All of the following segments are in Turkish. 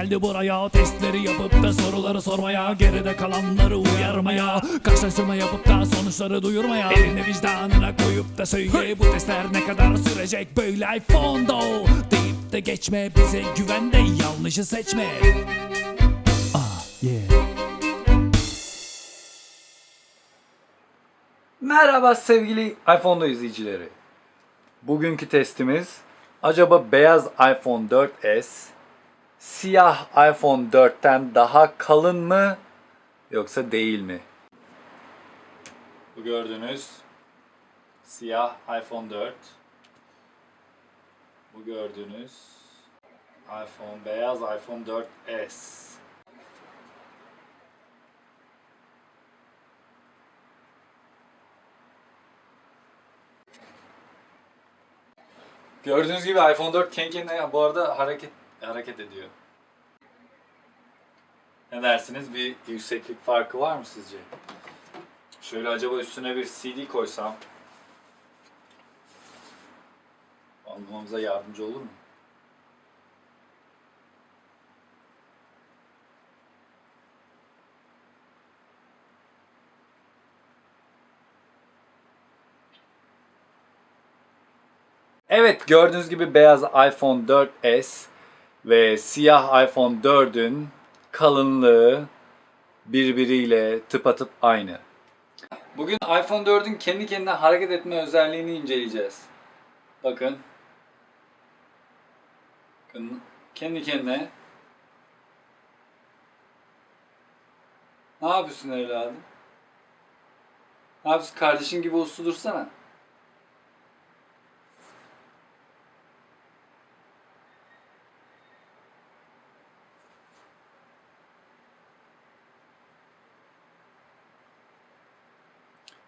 geldi buraya. Testleri yapıp da soruları sormaya Geride kalanları uyarmaya Karşılaştırma yapıp da sonuçları duyurmaya. Elini vicdanına koyup da söyle Bu testler ne kadar sürecek? Böyle iPhone'da Deyip de geçme bize güven de yanlışı seçme. Ah yeah. Merhaba sevgili iPhone'da izleyicileri. Bugünkü testimiz acaba beyaz iPhone 4s siyah iPhone 4'ten daha kalın mı yoksa değil mi? Bu gördüğünüz siyah iPhone 4. Bu gördüğünüz iPhone beyaz iPhone 4s. Gördüğünüz gibi iPhone 4 kendi kendine bu arada hareket hareket ediyor. Ne dersiniz? Bir yükseklik farkı var mı sizce? Şöyle acaba üstüne bir CD koysam anlamamıza yardımcı olur mu? Evet gördüğünüz gibi beyaz iPhone 4s ve siyah iPhone 4'ün kalınlığı birbiriyle tıpatıp aynı. Bugün iPhone 4'ün kendi kendine hareket etme özelliğini inceleyeceğiz. Bakın. Bakın kendi kendine. Ne yapıyorsun evladım? Ne yapıyorsun? Kardeşin gibi uslu dursana.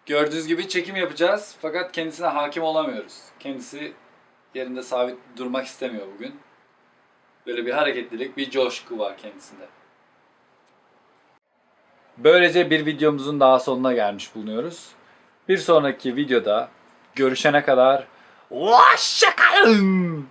Gördüğünüz gibi çekim yapacağız fakat kendisine hakim olamıyoruz. Kendisi yerinde sabit durmak istemiyor bugün. Böyle bir hareketlilik, bir coşku var kendisinde. Böylece bir videomuzun daha sonuna gelmiş bulunuyoruz. Bir sonraki videoda görüşene kadar hoşçakalın.